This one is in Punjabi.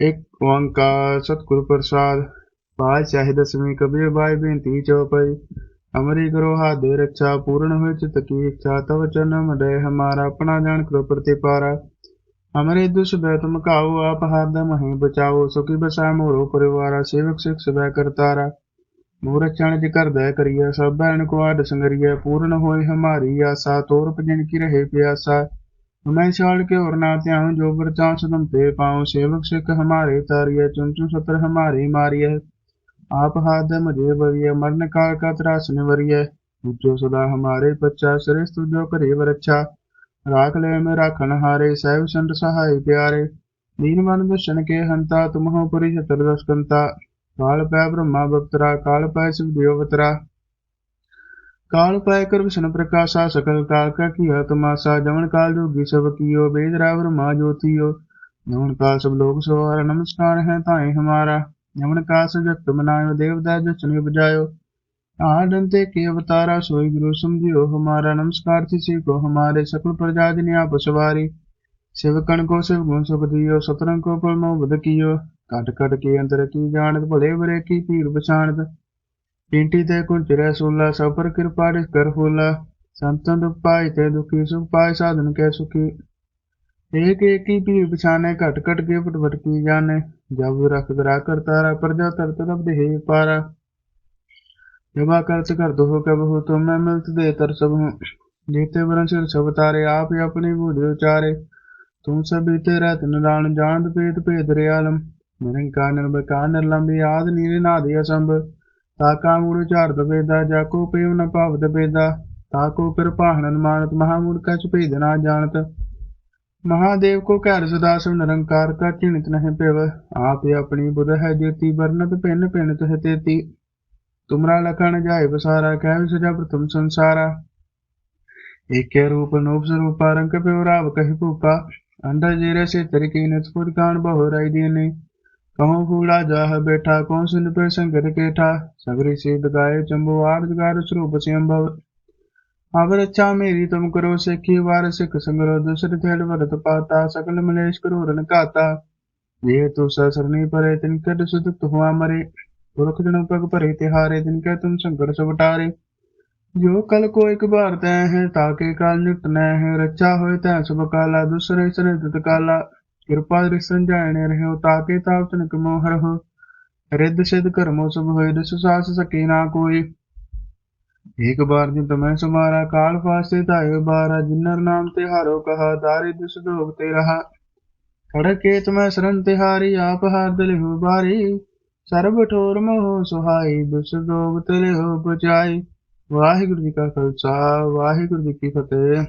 ਇੱਕ ਓੰਕਾਰ ਸਤਿਗੁਰ ਪ੍ਰਸਾਦ ਪਾਤਸ਼ਾਹੀ ਦਸਵੀਂ ਕਬੀਰ ਬਾਈ ਬੇਨਤੀ ਚਉਪਈ ਅਮਰੀ ਕਰੋ ਹਾਦੇ ਰੱਛਾ ਪੂਰਨ ਹੋਇ ਚਿਤ ਕੀ ਇੱਛਾ ਤਵ ਚਰਨ ਮਡੇ ਹਮਾਰਾ ਆਪਣਾ ਜਾਣ ਕਰੋ ਪ੍ਰਤੀਪਾਰਾ ਹਮਰੇ ਦੁਸ਼ ਬੈ ਤੁਮ ਕਾਉ ਆਪ ਹਰਦ ਮਹਿ ਬਚਾਓ ਸੁਖੀ ਬਸਾ ਮੋਰੋ ਪਰਿਵਾਰਾ ਸੇਵਕ ਸਿਖ ਸਬੈ ਕਰਤਾਰਾ ਮੂਰ ਚਣ ਜਿ ਕਰਦਾ ਕਰੀਆ ਸਭ ਬੈਣ ਕੋ ਆਡ ਸੰਗਰੀਆ ਪੂਰਨ ਹੋਏ ਹਮਾਰੀ ਆਸਾ ਤੋਰ ਭਜਨ ਕੀ ਰਹੇ ਪਿਆਸਾ मैं चाल के और नाते हूँ जो बरचाऊं सदम ते पाऊं सेवक सिख हमारे तारिय चुन चुन सत्र हमारी मारिय आप हाथ मुझे बरिय मरण काल का त्रास निवरिय जो सदा हमारे बच्चा श्रेष्ठ जो करे वरच्छा राख ले में राखन हारे सैव संत सहाय प्यारे दीन मन दर्शन के हंता तुम हो पुरी छतर दस्कंता काल पै ब्रह्मा बक्तरा काल पै शिव देवतरा काल पाय कर विष्णु प्रकाशा सकल काल का किया तमाशा जमन काल जोगी सब कियो वेद रावर माँ ज्योतियो जमन काल सब लोग सवार नमस्कार है ताए हमारा जमन काल से जगत मनायो देवदा जचन बजायो आडंते के अवतारा सोई गुरु समझियो हमारा नमस्कार थी को हमारे सकल प्रजा जिन्हें आप सवारी सेवकन को शिव गुण सुख दियो सतरंग को पलमो बद कियो कट कट के अंतर की जानत भले बरे की पीर बछाणत ਚਿੰਟੀ ਤੇ ਕੁੰਚਰੇ ਸੂਲਾ ਸਫਰ ਕਿਰਪਾਰਿ ਕਰ ਫੂਲਾ। ਸੰਤਨ ਦੁਪਾਈ ਤੇ ਦੁਖੀ, ਸੁਖ ਪਾਇ ਸਾਧਨ ਕੈ ਸੁਖੀ। ਏਕ ਏਕ ਹੀ ਭੀ ਪਛਾਨੇ, ਘਟ ਘਟ ਕੇ ਫਟਫਟ ਕੀ ਜਾਣੇ। ਜਬ ਰਖ ਦਰਾ ਕਰ ਤਾਰਾ, ਪ੍ਰਜਾ ਤਰ ਤਰਬ ਦੇਹ ਪਾਰਾ। ਜਬਾ ਕਰਤ ਕਰ ਦੋ ਕਬ ਹੋ ਤੋ ਮੈਂ ਮਿਲਤ ਦੇ ਤਰ ਸਭ ਹੂੰ। ਜੀਤੇ ਵਰਨ ਸਿਰ ਸਭ ਤਾਰੇ, ਆਪ ਹੀ ਆਪਣੀ ਬੂਢੀ ਉਚਾਰੇ। ਤੂੰ ਸਭੀ ਤੇ ਰਤ ਨਾਰਾਇਣ ਜਾਣਦ ਪੇਤ ਭੇਦ ਰਿਆਲਮ। ਨਿਰੰਕਾਰ ਨਿਰਭਕਾਰ, ਨਿਰਲੰਬੀ ਆਦ ਨੀਰੇ ਨਾਦੀ ਅਸੰਭ। ਤਾ ਕਾ ਮੂੜ ਝਾੜਦ ਵੇਦਾ, ਜਾ ਕੋ ਪੇਵ ਨ ਭਾਵਦ ਵੇਦਾ ਤਾ ਕੋ ਕਿਰਪਾਹਣਨ ਮਾਨਤ ਮਹਾਮੂੜ ਕਛ ਭੇਦ ਨਾ ਜਾਣਤ। ਮਹਾਦੇਵ ਕੋ ਘਰ ਸਦਾ ਸੁ ਨਿਰੰਕਾਰ ਕਾ ਚਿਣਤ ਨਹਿ ਪਿਵ, ਆਪੇ ਆਪਣੀ ਬੁਧ ਹੈ ਜੇਤੀ, ਵਰਨਤ ਪਿੰਨ ਪਿੰਨ ਤਹਿ ਤੇਤੀ। ਤੁਮਰਾ ਲਖਣ ਜਾਇ ਬਸਾਰਾ ਕਹਿ ਸਜਾ ਪ੍ਰਥਮ ਸੰਸਾਰਾ। ਏਕੇ ਰੂਪ ਨੋਪ ਸਰੂਪ, ਰੰਗ ਪਿਉ ਰਾਵ ਕਹਿ ਭੂਪਾ। ਅੰਧਾ ਜੇਰੇ ਸੇ ਤਰੀਕੇ ਨਿਤ ਪੁਰ ਕਾਣ ਬਹੁ ਰਾਈ ਦੀਨੇ। कहो फूला जाह बैठा कौन सुन पे संकर केठा सगरी सिद्ध गाये चंबो आर्ज गार स्वरूप संभव अब रक्षा मेरी तुम करो सिखी वार सिख संगरो दूसरे थेड़ भरत पाता सकल मलेश करो रन काता ये तो ससरनी परे तिनकट सुदुत हुआ मरे पुरख जन पग भरे तिहारे तिनके तुम संकट सबटारे जो कल को एक बार तय है ताके काल निट न है रक्षा होए तय सब काला दूसरे सरे दुत ਕਿਰਪਾ ਦ੍ਰਿਸ਼ ਸੰਝਾਇਣੇ ਰਹਿਓ ਤਾਕੇ ਤਾਪਤ ਨ ਕਮੋ ਹਰਹੁ ਰਿੱਧ ਸਿਧ ਕਰਮੋ ਸਭ ਹੋਏ ਦਸ ਸਾਸ ਸਕੇ ਨਾ ਕੋਈ। ਏਕ ਬਾਰ ਜਿਨ ਤਮੈ ਸੁਮਾਰਾ, ਕਾਲ ਫਾਸੇ ਧਾਇਓ ਬਾਰਾ, ਜਿਨਰ ਨਾਮ ਤੇ ਹਾਰੋ ਕਹਾ, ਦਾਰੇ ਦਿਸ ਦੋਗ ਤੇ ਰਹਾ। ਖੜਕੇ ਤਮੈ ਸਰਨ ਤਿਹਾਰੀ ਆਪ ਹਾਰ ਦਿਲਿਹੁ ਬਾਰੀ। ਸਰਬ ਠੋਰ ਮੋਹ ਸੁਹਾਈ ਦਿਸ ਦੋਗ ਤੇ ਲਿਹੁ ਬਚਾਈ ਵਾਹਿਗੁਰੂ ਜੀ ਕਾ ਖਾਲਸਾ, ਵਾਹਿਗੁਰੂ ਜੀ ਕੀ ਫਤਿਹ।